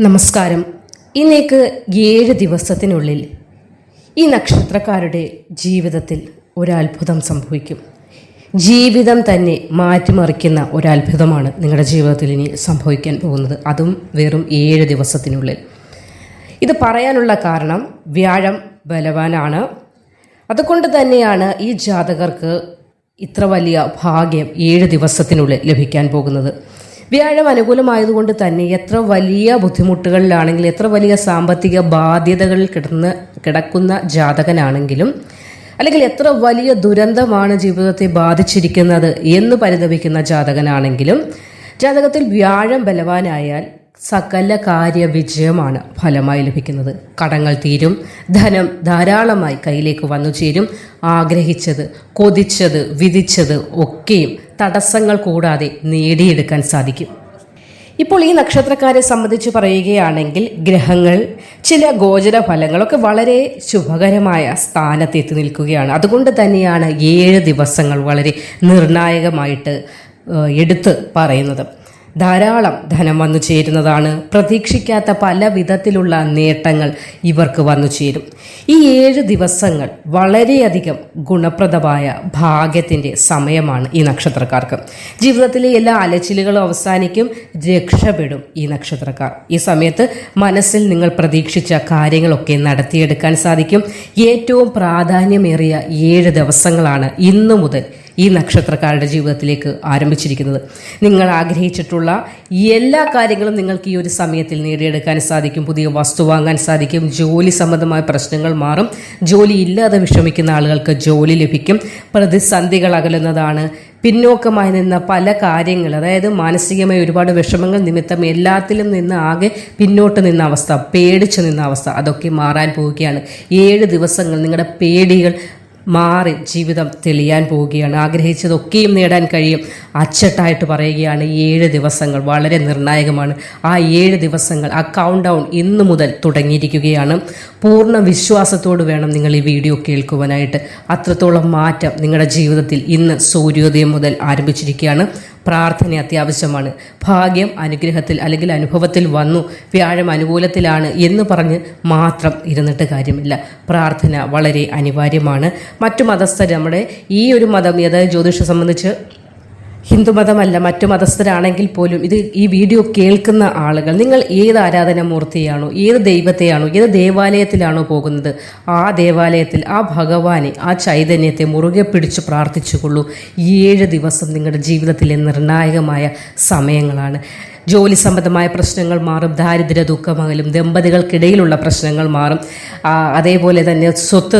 നമസ്കാരം. ഇന്നേക്ക് ഏഴ് ദിവസത്തിനുള്ളിൽ ഈ നക്ഷത്രക്കാരുടെ ജീവിതത്തിൽ ഒരത്ഭുതം സംഭവിക്കും. ജീവിതം തന്നെ മാറ്റിമറിക്കുന്ന ഒരത്ഭുതമാണ് നിങ്ങളുടെ ജീവിതത്തിൽ ഇനി സംഭവിക്കാൻ പോകുന്നത്. അതും വെറും ഏഴ് ദിവസത്തിനുള്ളിൽ. ഇത് പറയാനുള്ള കാരണം വ്യാഴം ബലവാനാണ്. അതുകൊണ്ട് തന്നെയാണ് ഈ ജാതകർക്ക് ഇത്ര വലിയ ഭാഗ്യം ഏഴ് ദിവസത്തിനുള്ളിൽ ലഭിക്കാൻ പോകുന്നത്. വ്യാഴം അനുകൂലമായതുകൊണ്ട് തന്നെ എത്ര വലിയ ബുദ്ധിമുട്ടുകളിലാണെങ്കിൽ എത്ര വലിയ സാമ്പത്തിക ബാധ്യതകളിൽ കിടന്ന് കിടക്കുന്ന ജാതകനാണെങ്കിലും അല്ലെങ്കിൽ എത്ര വലിയ ദുരന്തമാണ് ജീവിതത്തെ ബാധിച്ചിരിക്കുന്നത് എന്ന് പരിതപിക്കുന്ന ജാതകനാണെങ്കിലും ജാതകത്തിൽ വ്യാഴം ബലവാനായാൽ സകല കാര്യ വിജയമാണ് ഫലമായി ലഭിക്കുന്നത്. കടങ്ങൾ തീരും ധനം ധാരാളമായി കയ്യിലേക്ക് വന്നു ചേരും. ആഗ്രഹിച്ചത് കൊതിച്ചത് വിധിച്ചത് ഒക്കെയും തടസ്സങ്ങൾ കൂടാതെ നേടിയെടുക്കാൻ സാധിക്കും. ഇപ്പോൾ ഈ നക്ഷത്രക്കാരെ സംബന്ധിച്ച് പറയുകയാണെങ്കിൽ ഗ്രഹങ്ങൾ ചില ഗോചര ഫലങ്ങളൊക്കെ വളരെ ശുഭകരമായ സ്ഥാനത്തെത്തി നിൽക്കുകയാണ്. അതുകൊണ്ട് തന്നെയാണ് ഏഴ് ദിവസങ്ങൾ വളരെ നിർണായകമായിട്ട് എടുത്ത് പറയുന്നത്. ധാരാളം ധനം വന്നു ചേരുന്നതാണ്. പ്രതീക്ഷിക്കാത്ത പല വിധത്തിലുള്ള നേട്ടങ്ങൾ ഇവർക്ക് വന്നു ചേരും. ഈ ഏഴ് ദിവസങ്ങൾ വളരെയധികം ഗുണപ്രദമായ ഭാഗ്യത്തിന്റെ സമയമാണ് ഈ നക്ഷത്രക്കാർക്ക്. ജീവിതത്തിലെ എല്ലാ അലച്ചിലുകളും അവസാനിക്കും രക്ഷപ്പെടും ഈ നക്ഷത്രക്കാർ. ഈ സമയത്ത് മനസ്സിൽ നിങ്ങൾ പ്രതീക്ഷിച്ച കാര്യങ്ങളൊക്കെ നടത്തിയെടുക്കാൻ സാധിക്കും. ഏറ്റവും പ്രാധാന്യമേറിയ ഏഴ് ദിവസങ്ങളാണ് ഇന്നു മുതൽ ഈ നക്ഷത്രക്കാരുടെ ജീവിതത്തിലേക്ക് ആരംഭിച്ചിരിക്കുന്നത്. നിങ്ങൾ ആഗ്രഹിച്ചിട്ടുള്ള എല്ലാ കാര്യങ്ങളും നിങ്ങൾക്ക് ഈ ഒരു സമയത്തിൽ നേടിയെടുക്കാൻ സാധിക്കും. പുതിയ വസ്തു വാങ്ങാൻ സാധിക്കും. ജോലി സംബന്ധമായ പ്രശ്നങ്ങൾ മാറും. ജോലി ഇല്ലാതെ വിഷമിക്കുന്ന ആളുകൾക്ക് ജോലി ലഭിക്കും. പ്രതിസന്ധികൾ അകലുന്നതാണ്. പിന്നോക്കമായി നിന്ന പല കാര്യങ്ങൾ അതായത് മാനസികമായ ഒരുപാട് വിഷമങ്ങൾ നിമിത്തം എല്ലാത്തിലും നിന്ന് ആകെ പിന്നോട്ട് നിന്ന അവസ്ഥ പേടിച്ചു നിന്ന അവസ്ഥ അതൊക്കെ മാറാൻ പോവുകയാണ്. ഏഴ് ദിവസങ്ങൾ നിങ്ങളുടെ പേടികൾ മാറി ജീവിതം തെളിയാൻ പോവുകയാണ്. ആഗ്രഹിച്ചതൊക്കെയും നേടാൻ കഴിയും. അച്ചട്ടായിട്ട് പറയുകയാണ് ഏഴ് ദിവസങ്ങൾ വളരെ നിർണായകമാണ്. ആ ഏഴ് ദിവസങ്ങൾ ആ കൗണ്ട് ഡൗൺ ഇന്നു മുതൽ തുടങ്ങിയിരിക്കുകയാണ്. പൂർണ വിശ്വാസത്തോട് വേണം നിങ്ങൾ ഈ വീഡിയോ കേൾക്കുവാനായിട്ട്. അത്രത്തോളം മാറ്റം നിങ്ങളുടെ ജീവിതത്തിൽ ഇന്ന് സൂര്യോദയം മുതൽ ആരംഭിച്ചിരിക്കുകയാണ്. പ്രാർത്ഥന അത്യാവശ്യമാണ്. ഭാഗ്യം അനുഗ്രഹത്തിൽ അല്ലെങ്കിൽ അനുഭവത്തിൽ വന്നു. വ്യാഴം അനുകൂലത്തിലാണ് എന്ന് പറഞ്ഞ് മാത്രം ഇരുന്നിട്ട് കാര്യമില്ല. പ്രാർത്ഥന വളരെ അനിവാര്യമാണ്. മറ്റു മതസ്ഥർ നമ്മുടെ ഈ ഒരു മതം അതായത് ജ്യോതിഷം സംബന്ധിച്ച്? ഹിന്ദുമതമല്ല മറ്റു മതസ്ഥരാണെങ്കിൽ പോലും ഇത് ഈ വീഡിയോ കേൾക്കുന്ന ആളുകൾ നിങ്ങൾ ഏത് ആരാധനാമൂർത്തിയാണോ ഏത് ദൈവത്തെയാണോ ഏത് ദേവാലയത്തിലാണോ പോകുന്നത് ആ ദേവാലയത്തിൽ ആ ഭഗവാനെ ആ ചൈതന്യത്തെ മുറുകെ പിടിച്ച് പ്രാർത്ഥിച്ചുകൊള്ളൂ. ഏഴ് ദിവസം നിങ്ങളുടെ ജീവിതത്തിലെ നിർണായകമായ സമയങ്ങളാണ്. ജോലി സംബന്ധമായ പ്രശ്നങ്ങൾ മാറും ദാരിദ്ര്യ ദുഃഖമകലും ദമ്പതികൾക്കിടയിലുള്ള പ്രശ്നങ്ങൾ മാറും. അതേപോലെ തന്നെ സ്വത്ത്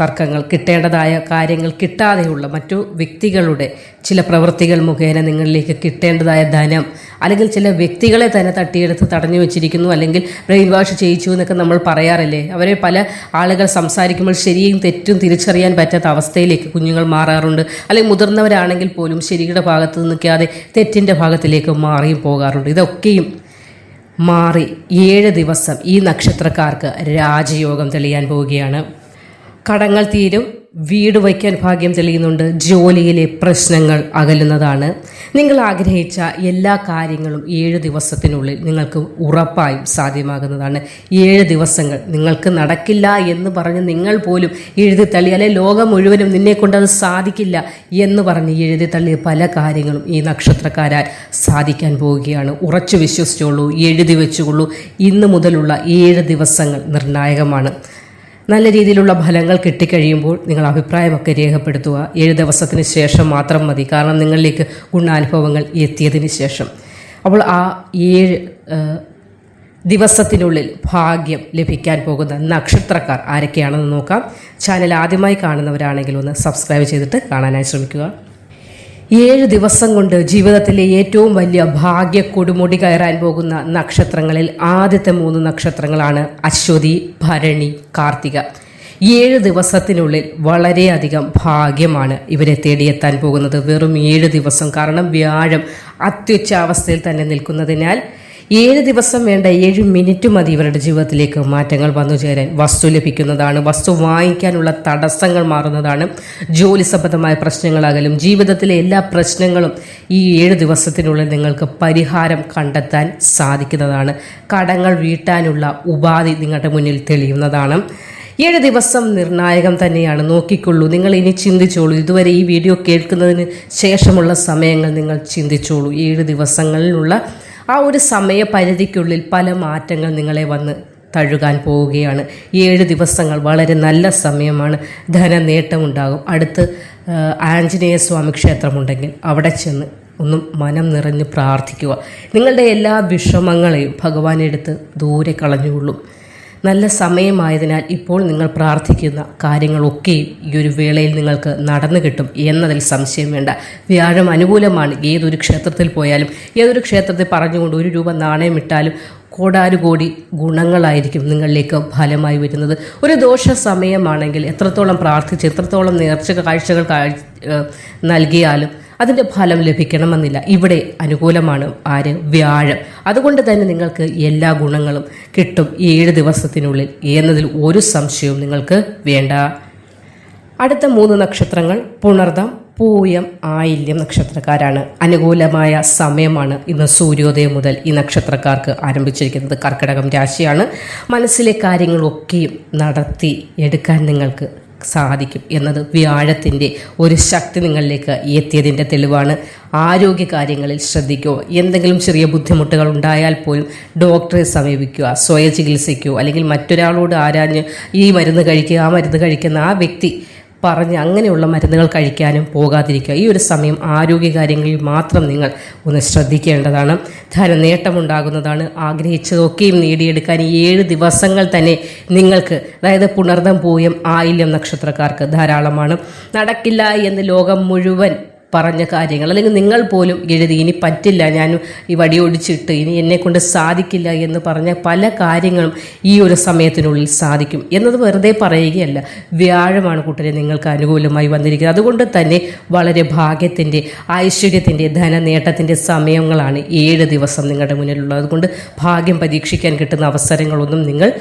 തർക്കങ്ങൾ കിട്ടേണ്ടതായ കാര്യങ്ങൾ കിട്ടാതെയുള്ള മറ്റു വ്യക്തികളുടെ ചില പ്രവൃത്തികൾ മുഖേന നിങ്ങളിലേക്ക് കിട്ടേണ്ടതായ ധനം അല്ലെങ്കിൽ ചില വ്യക്തികളെ തന്നെ തട്ടിയെടുത്ത് തടഞ്ഞു വെച്ചിരിക്കുന്നു അല്ലെങ്കിൽ ബ്രെയിൻ വാഷ് ചെയ്യിച്ചു എന്നൊക്കെ നമ്മൾ പറയാറില്ലേ? അവരെ പല ആളുകൾ സംസാരിക്കുമ്പോൾ ശരിയും തെറ്റും തിരിച്ചറിയാൻ പറ്റാത്ത അവസ്ഥയിലേക്ക് കുഞ്ഞുങ്ങൾ മാറാറുണ്ട്. അല്ലെങ്കിൽ മുതിർന്നവരാണെങ്കിൽ പോലും ശരിയുടെ ഭാഗത്ത് നിൽക്കാതെ തെറ്റിന്റെ ഭാഗത്തിലേക്ക് മാറിയും പോകാറുണ്ട്. ഇതൊക്കെയും മാറി ഏഴ് ദിവസം ഈ നക്ഷത്രക്കാർക്ക് രാജയോഗം തെളിയാൻ പോവുകയാണ്. കടങ്ങൾ തീരും വീട് വയ്ക്കാൻ ഭാഗ്യം തെളിയുന്നുണ്ട്. ജോലിയിലെ പ്രശ്നങ്ങൾ അകലുന്നതാണ്. നിങ്ങൾ ആഗ്രഹിച്ച എല്ലാ കാര്യങ്ങളും ഏഴ് ദിവസത്തിനുള്ളിൽ നിങ്ങൾക്ക് ഉറപ്പായും സാധ്യമാകുന്നതാണ്. ഏഴ് ദിവസങ്ങൾ നിങ്ങൾക്ക് നടക്കില്ല എന്ന് പറഞ്ഞ് നിങ്ങൾ പോലും എഴുതി തള്ളി അല്ലെ ലോകം മുഴുവനും നിന്നെ കൊണ്ട് അത് സാധിക്കില്ല എന്ന് പറഞ്ഞ് എഴുതി തള്ളിയ പല കാര്യങ്ങളും ഈ നക്ഷത്രക്കാരാൽ സാധിക്കാൻ പോവുകയാണ്. ഉറച്ചു വിശ്വസിച്ചോളൂ എഴുതി വെച്ചുകൊള്ളൂ. ഇന്ന് മുതലുള്ള ഏഴ് ദിവസങ്ങൾ നിർണായകമാണ്. നല്ല രീതിയിലുള്ള ഫലങ്ങൾ കിട്ടിക്കഴിയുമ്പോൾ നിങ്ങൾ അഭിപ്രായമൊക്കെ രേഖപ്പെടുത്തുക. ഏഴ് ദിവസത്തിന് ശേഷം മാത്രം മതി. കാരണം നിങ്ങളിലേക്ക് ഗുണാനുഭവങ്ങൾ എത്തിയതിന് ശേഷം. അപ്പോൾ ആ ഏഴ് ദിവസത്തിനുള്ളിൽ ഭാഗ്യം ലഭിക്കാൻ പോകുന്ന നക്ഷത്രക്കാർ ആരൊക്കെയാണെന്ന് നോക്കാം. ചാനൽ ആദ്യമായി കാണുന്നവരാണെങ്കിൽ ഒന്ന് സബ്സ്ക്രൈബ് ചെയ്തിട്ട് കാണാനായി ശ്രമിക്കുക. ഏഴ് ദിവസം കൊണ്ട് ജീവിതത്തിലെ ഏറ്റവും വലിയ ഭാഗ്യ കൊടുമുടി കയറാൻ പോകുന്ന നക്ഷത്രങ്ങളിൽ ആദ്യത്തെ മൂന്ന് നക്ഷത്രങ്ങളാണ് അശ്വതി ഭരണി കാർത്തിക. ഏഴ് ദിവസത്തിനുള്ളിൽ വളരെയധികം ഭാഗ്യമാണ് ഇവരെ തേടിയെത്താൻ പോകുന്നത്. വെറും ഏഴ് ദിവസം കാരണം വ്യാഴം അത്യുച്ച അവസ്ഥയിൽ തന്നെ നിൽക്കുന്നതിനാൽ ഏഴ് ദിവസം വേണ്ട ഏഴ് മിനിറ്റ് മതി ഇവരുടെ ജീവിതത്തിലേക്ക് മാറ്റങ്ങൾ വന്നു ചേരാൻ. വസ്തു ലഭിക്കുന്നതാണ് വസ്തു വാങ്ങിക്കാനുള്ള തടസ്സങ്ങൾ മാറുന്നതാണ്. ജോലി സംബന്ധമായ പ്രശ്നങ്ങളാകലും ജീവിതത്തിലെ എല്ലാ പ്രശ്നങ്ങളും ഈ ഏഴ് ദിവസത്തിനുള്ളിൽ നിങ്ങൾക്ക് പരിഹാരം കണ്ടെത്താൻ സാധിക്കുന്നതാണ്. കടങ്ങൾ വീട്ടാനുള്ള ഉപാധി നിങ്ങളുടെ മുന്നിൽ തെളിയുന്നതാണ്. ഏഴ് ദിവസം നിർണായകം തന്നെയാണ്. നോക്കിക്കൊള്ളൂ. നിങ്ങൾ ഇനി ചിന്തിച്ചോളൂ. ഇതുവരെ ഈ വീഡിയോ കേൾക്കുന്നതിന് ശേഷമുള്ള സമയങ്ങൾ നിങ്ങൾ ചിന്തിച്ചോളൂ. ഏഴ് ദിവസങ്ങളിലുള്ള ആ ഒരു സമയപരിധിക്കുള്ളിൽ പല മാറ്റങ്ങൾ നിങ്ങളെ വന്ന് തഴുകാൻ പോവുകയാണ്. ഏഴ് ദിവസങ്ങൾ വളരെ നല്ല സമയമാണ്. ധനനേട്ടമുണ്ടാകും. അടുത്ത് ആഞ്ജനേയ സ്വാമി ക്ഷേത്രമുണ്ടെങ്കിൽ അവിടെ ചെന്ന് ഒന്നും മനം നിറഞ്ഞ് പ്രാർത്ഥിക്കുക. നിങ്ങളുടെ എല്ലാ വിഷമങ്ങളെയും ഭഗവാനെടുത്ത് ദൂരെ കളഞ്ഞുകൊള്ളും. നല്ല സമയമായതിനാൽ ഇപ്പോൾ നിങ്ങൾ പ്രാർത്ഥിക്കുന്ന കാര്യങ്ങളൊക്കെയും ഈ ഒരു വേളയിൽ നിങ്ങൾക്ക് നടന്നു കിട്ടും എന്നതിൽ സംശയം വേണ്ട. വ്യാഴം അനുകൂലമാണ്. ഏതൊരു ക്ഷേത്രത്തിൽ പോയാലും ഏതൊരു ക്ഷേത്രത്തിൽ പറഞ്ഞുകൊണ്ട് ഒരു രൂപ നാണയം ഇട്ടാലും കോടാനുകോടി ഗുണങ്ങളായിരിക്കും നിങ്ങളിലേക്ക് ഫലമായി വരുന്നത്. ഒരു ദോഷ സമയമാണെങ്കിൽ എത്രത്തോളം പ്രാർത്ഥിച്ച് എത്രത്തോളം നേർച്ച കാഴ്ചകൾ കാഴ്ച നൽകിയാലും അതിന്റെ ഫലം ലഭിക്കണമെന്നില്ല. ഇവിടെ അനുകൂലമാണ് ആര്? വ്യാഴം. അതുകൊണ്ട് തന്നെ നിങ്ങൾക്ക് എല്ലാ ഗുണങ്ങളും കിട്ടും ഈ ഏഴ് ദിവസത്തിനുള്ളിൽ എന്നതിൽ ഒരു സംശയവും നിങ്ങൾക്ക് വേണ്ട. അടുത്ത മൂന്ന് നക്ഷത്രങ്ങൾ പുണർദം പൂയം ആയില്യം നക്ഷത്രക്കാരാണ്. അനുകൂലമായ സമയമാണ് ഇന്ന് സൂര്യോദയം മുതൽ ഈ നക്ഷത്രക്കാർക്ക് ആരംഭിച്ചിരിക്കുന്നത്. കർക്കിടകം രാശിയാണ്. മനസ്സിലെ കാര്യങ്ങളൊക്കെയും നടത്തി എടുക്കാൻ നിങ്ങൾക്ക് സാധിക്കും എന്നത് വ്യാഴത്തിന്റെ ഒരു ശക്തി നിങ്ങളിലേക്ക് എത്തിയതിന്റെ തെളിവാണ്. ആരോഗ്യ കാര്യങ്ങളിൽ ശ്രദ്ധിക്കുക എന്തെങ്കിലും ചെറിയ ബുദ്ധിമുട്ടുകൾ ഉണ്ടായാൽ പോലും ഡോക്ടറെ സമീപിക്കുക സ്വയ ചികിത്സിക്കുക അല്ലെങ്കിൽ മറ്റൊരാളോട് ആരാഞ്ഞ് ഈ മരുന്ന് കഴിക്കുക ആ മരുന്ന് കഴിക്കുന്ന ആ വ്യക്തി പറഞ്ഞ് അങ്ങനെയുള്ള മരുന്നുകൾ കഴിക്കാനും പോകാതിരിക്കുക. ഈ ഒരു സമയം ആരോഗ്യകാര്യങ്ങളിൽ മാത്രം നിങ്ങൾ ഒന്ന് ശ്രദ്ധിക്കേണ്ടതാണ്. ധനനേട്ടമുണ്ടാകുന്നതാണ് ആഗ്രഹിച്ചതൊക്കെയും നേടിയെടുക്കാൻ ഈ ഏഴ് ദിവസങ്ങൾ തന്നെ നിങ്ങൾക്ക് അതായത് പുണർദം പൂയം ആയില്യം നക്ഷത്രക്കാർക്ക് ധാരാളമാണ്. നടക്കില്ല എന്ന് ലോകം മുഴുവൻ പറഞ്ഞ കാര്യങ്ങൾ. അല്ലെങ്കിൽ നിങ്ങൾ പോലും എഴുതി ഇനി പറ്റില്ല ഞാൻ ഈ വടി ഒടിച്ചിട്ട് ഇനി എന്നെ കൊണ്ട് സാധിക്കില്ല എന്ന് പറഞ്ഞ പല കാര്യങ്ങളും ഈ ഒരു സമയത്തിനുള്ളിൽ സാധിക്കും. എന്നത് വെറുതെ പറയുകയല്ല. വ്യാഴമാണ് കൂട്ടരെ നിങ്ങൾക്ക് അനുകൂലമായി വന്നിരിക്കുന്നത്. അതുകൊണ്ട് തന്നെ വളരെ ഭാഗ്യത്തിന്റെ ഐശ്വര്യത്തിന്റെ ധനനേട്ടത്തിന്റെ സമയങ്ങളാണ് ഏഴ് ദിവസം നിങ്ങളുടെ മുന്നിലുള്ളത്. അതുകൊണ്ട് ഭാഗ്യം പരീക്ഷിക്കാൻ കിട്ടുന്ന അവസരങ്ങളൊന്നും നിങ്ങൾ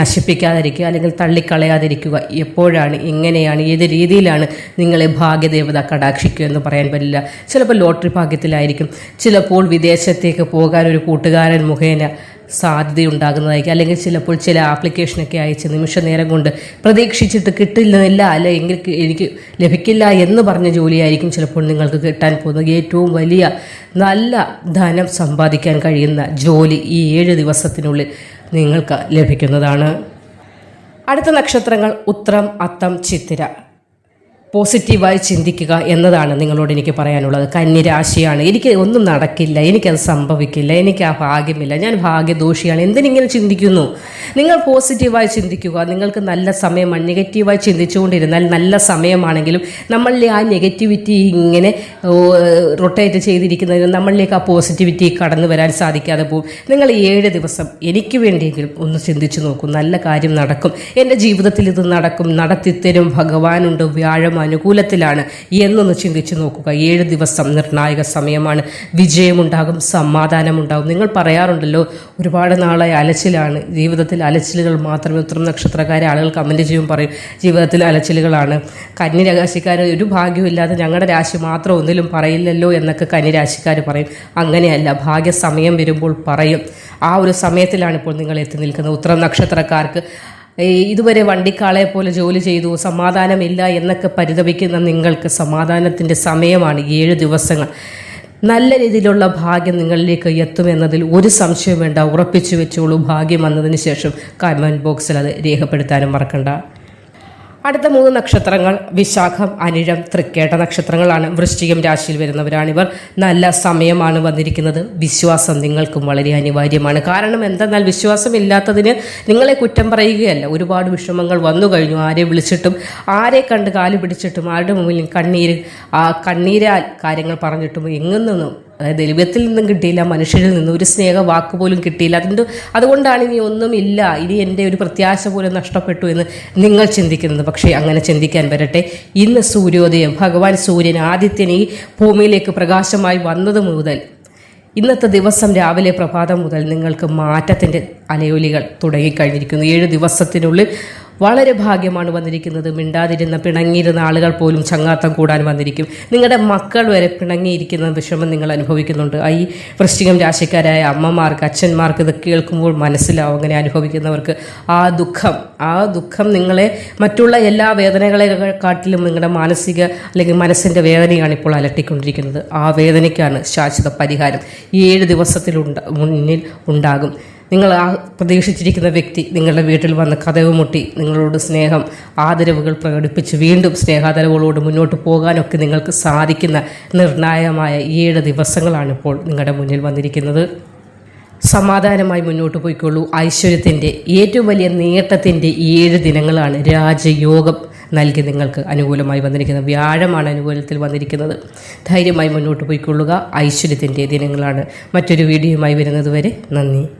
നശിപ്പിക്കാതിരിക്കുക അല്ലെങ്കിൽ തള്ളിക്കളയാതിരിക്കുക. എപ്പോഴാണ് എങ്ങനെയാണ് ഏത് രീതിയിലാണ് നിങ്ങളെ ഭാഗ്യദേവത കടാക്ഷിക്കുക എന്ന് പറയാൻ പറ്റില്ല. ചിലപ്പോൾ ലോട്ടറി ഭാഗ്യത്തിലായിരിക്കും. ചിലപ്പോൾ വിദേശത്തേക്ക് പോകാൻ ഒരു കൂട്ടുകാരൻ മുഖേന സാധ്യതയുണ്ടാകുന്നതായിരിക്കും. അല്ലെങ്കിൽ ചിലപ്പോൾ ചില ആപ്ലിക്കേഷനൊക്കെ അയച്ച് നിമിഷ നേരം കൊണ്ട് പ്രതീക്ഷിച്ചിട്ട് കിട്ടില്ലെന്നില്ല അല്ലെങ്കിൽ ക്ക് എനിക്ക് ലഭിക്കില്ല എന്ന് പറഞ്ഞ ജോലിയായിരിക്കും ചിലപ്പോൾ നിങ്ങൾക്ക് കിട്ടാൻ പോകുന്നത്. ഏറ്റവും വലിയ നല്ല ധനം സമ്പാദിക്കാൻ കഴിയുന്ന ജോലി ഈ ഏഴ് ദിവസത്തിനുള്ളിൽ നിങ്ങൾക്ക് ലഭിക്കുന്നതാണ്. അടുത്ത നക്ഷത്രങ്ങൾ ഉത്രം അത്തം ചിത്തിര. പോസിറ്റീവായി ചിന്തിക്കുക എന്നതാണ് നിങ്ങളോട് എനിക്ക് പറയാനുള്ളത്. കന്നിരാശിയാണ് എനിക്ക് ഒന്നും നടക്കില്ല. എനിക്കത് സംഭവിക്കില്ല. എനിക്ക് ആ ഭാഗ്യമില്ല. ഞാൻ ഭാഗ്യദോഷിയാണ്. എന്തിനിങ്ങനെ ചിന്തിക്കുന്നു? നിങ്ങൾ പോസിറ്റീവായി ചിന്തിക്കുക. നിങ്ങൾക്ക് നല്ല സമയമാണ്. നെഗറ്റീവായി ചിന്തിച്ചുകൊണ്ടിരുന്നാൽ നല്ല സമയമാണെങ്കിലും നമ്മളിലെ ആ നെഗറ്റിവിറ്റി ഇങ്ങനെ റൊട്ടേറ്റ് ചെയ്തിരിക്കുന്നതിന് നമ്മളിലേക്ക് ആ പോസിറ്റിവിറ്റി കടന്നു വരാൻ സാധിക്കാതെ പോകും. നിങ്ങൾ ഏഴ് ദിവസം എനിക്ക് വേണ്ടിയെങ്കിലും ഒന്ന് ചിന്തിച്ചു നോക്കും. നല്ല കാര്യം നടക്കും. എന്റെ ജീവിതത്തിൽ ഇത് നടക്കും. നടത്തിത്തരും. ഭഗവാനുണ്ട്. വ്യാഴം അനുകൂലത്തിലാണ് എന്നൊന്ന് ചിന്തിച്ചു നോക്കുക. ഏഴ് ദിവസം നിർണായക സമയമാണ്. വിജയമുണ്ടാകും സമാധാനമുണ്ടാകും. നിങ്ങൾ പറയാറുണ്ടല്ലോ ഒരുപാട് നാളായി അലച്ചിലാണ്. ജീവിതത്തിൽ അലച്ചിലുകൾ മാത്രമേ ഉത്തരം നക്ഷത്രക്കാരെ ആളുകൾ കമന്റ് ചെയ്യും പറയും. ജീവിതത്തിൽ അലച്ചിലുകളാണ്. കന്നി രാശിക്കാർ ഒരു ഭാഗ്യമില്ലാതെ ഞങ്ങളുടെ രാശി മാത്രം ഒന്നിലും പറയില്ലല്ലോ എന്നൊക്കെ കന്നി രാശിക്കാർ പറയും. അങ്ങനെയല്ല ഭാഗ്യ സമയം വരുമ്പോൾ പറയും. ആ ഒരു സമയത്തിലാണ് ഇപ്പോൾ നിങ്ങൾ എത്തി നിൽക്കുന്നത്. ഉത്തരം നക്ഷത്രക്കാർക്ക് ഇതുവരെ വണ്ടിക്കാളെ പോലെ ജോലി ചെയ്തു സമാധാനമില്ല എന്നൊക്കെ പരിതപിക്കുന്ന നിങ്ങൾക്ക് സമാധാനത്തിന്റെ സമയമാണ് ഏഴ് ദിവസങ്ങൾ. നല്ല രീതിയിലുള്ള ഭാഗ്യം നിങ്ങളിലേക്ക് എത്തുമെന്നതിൽ ഒരു സംശയം വേണ്ട. ഉറപ്പിച്ചു വെച്ചോളൂ. ഭാഗ്യം വന്നതിന് ശേഷം കമന്റ് ബോക്സിൽ അത് രേഖപ്പെടുത്താനും മറക്കണ്ട. അടുത്ത മൂന്ന് നക്ഷത്രങ്ങൾ വിശാഖം അനിഴം തൃക്കേട്ട നക്ഷത്രങ്ങളാണ്. വൃശ്ചികം രാശിയിൽ വരുന്നവരാണിവർ. നല്ല സമയമാണ് വന്നിരിക്കുന്നത്. വിശ്വാസം നിങ്ങൾക്കും വളരെ അനിവാര്യമാണ്. കാരണം എന്തെന്നാൽ വിശ്വാസം ഇല്ലാത്തതിന് നിങ്ങളെ കുറ്റം പറയുകയല്ല. ഒരുപാട് വിഷമങ്ങൾ വന്നു കഴിഞ്ഞു. ആരെ വിളിച്ചിട്ടും ആരെ കണ്ട് കാൽ പിടിച്ചിട്ടും ആരുടെ മുമ്പിൽ കണ്ണീര് ആ കണ്ണീരാൽ കാര്യങ്ങൾ പറഞ്ഞിട്ടും എങ്ങും അതായത് ദൈവത്തിൽ നിന്നും കിട്ടിയില്ല മനുഷ്യരിൽ നിന്നും ഒരു സ്നേഹ വാക്ക് പോലും കിട്ടിയില്ല. അതിന്റെ അതുകൊണ്ടാണ് ഇനി ഒന്നുമില്ല ഇനി എന്റെ ഒരു പ്രത്യാശ പോലും നഷ്ടപ്പെട്ടു എന്ന് നിങ്ങൾ ചിന്തിക്കുന്നത്. പക്ഷേ അങ്ങനെ ചിന്തിക്കാൻ വരട്ടെ ഇന്ന് സൂര്യോദയം ഭഗവാൻ സൂര്യൻ ആദിത്യൻ ഈ ഭൂമിയിലേക്ക് പ്രകാശമായി വന്നത് മുതൽ ഇന്നത്തെ ദിവസം രാവിലെ പ്രഭാതം മുതൽ നിങ്ങൾക്ക് മാറ്റത്തിന്റെ അലയൊലികൾ തുടങ്ങിക്കഴിഞ്ഞിരിക്കുന്നു. ഏഴ് ദിവസത്തിനുള്ളിൽ വളരെ ഭാഗ്യമാണ് വന്നിരിക്കുന്നത്. മിണ്ടാതിരുന്ന പിണങ്ങിയിരുന്ന ആളുകൾ പോലും ചങ്ങാത്തം കൂടാൻ വന്നിരിക്കും. നിങ്ങളുടെ മക്കൾ വരെ പിണങ്ങിയിരിക്കുന്ന വിഷമം നിങ്ങൾ അനുഭവിക്കുന്നുണ്ട്. ഈ വൃശ്ചികം രാശിക്കാരായ അമ്മമാർക്ക് അച്ഛന്മാർക്ക് ഇത് കേൾക്കുമ്പോൾ മനസ്സിലാവും. അങ്ങനെ അനുഭവിക്കുന്നവർക്ക് ആ ദുഃഖം ആ ദുഃഖം നിങ്ങളെ മറ്റുള്ള എല്ലാ വേദനകളെക്കാട്ടിലും നിങ്ങളുടെ മാനസിക അല്ലെങ്കിൽ മനസ്സിന്റെ വേദനയാണ് ഇപ്പോൾ അലട്ടിക്കൊണ്ടിരിക്കുന്നത്. ആ വേദനയ്ക്കാണ് ശാശ്വത പരിഹാരം. ഏഴ് ദിവസത്തിലുണ്ട് മുന്നിൽ ഉണ്ടാകും. നിങ്ങൾ ആ പ്രതീക്ഷിച്ചിരിക്കുന്ന വ്യക്തി നിങ്ങളുടെ വീട്ടിൽ വന്ന് കഥവ് മുട്ടി നിങ്ങളോട് സ്നേഹം ആദരവുകൾ പ്രകടിപ്പിച്ച് വീണ്ടും സ്നേഹാദരവുകളോട് മുന്നോട്ട് പോകാനൊക്കെ നിങ്ങൾക്ക് സാധിക്കുന്ന നിർണായകമായ ഏഴ് ദിവസങ്ങളാണ് ഇപ്പോൾ നിങ്ങളുടെ മുന്നിൽ വന്നിരിക്കുന്നത്. സമാധാനമായി മുന്നോട്ട് പോയിക്കൊള്ളൂ. ഐശ്വര്യത്തിന്റെ ഏറ്റവും വലിയ നേട്ടത്തിന്റെ ഏഴ് ദിനങ്ങളാണ് രാജയോഗം നൽകി നിങ്ങൾക്ക് അനുകൂലമായി വന്നിരിക്കുന്നത്. വ്യാഴമാണ് അനുകൂലത്തിൽ വന്നിരിക്കുന്നത്. ധൈര്യമായി മുന്നോട്ട് പോയിക്കൊള്ളുക. ഐശ്വര്യത്തിന്റെ ദിനങ്ങളാണ്. മറ്റൊരു വീഡിയോയുമായി വരുന്നത് വരെ നന്ദി.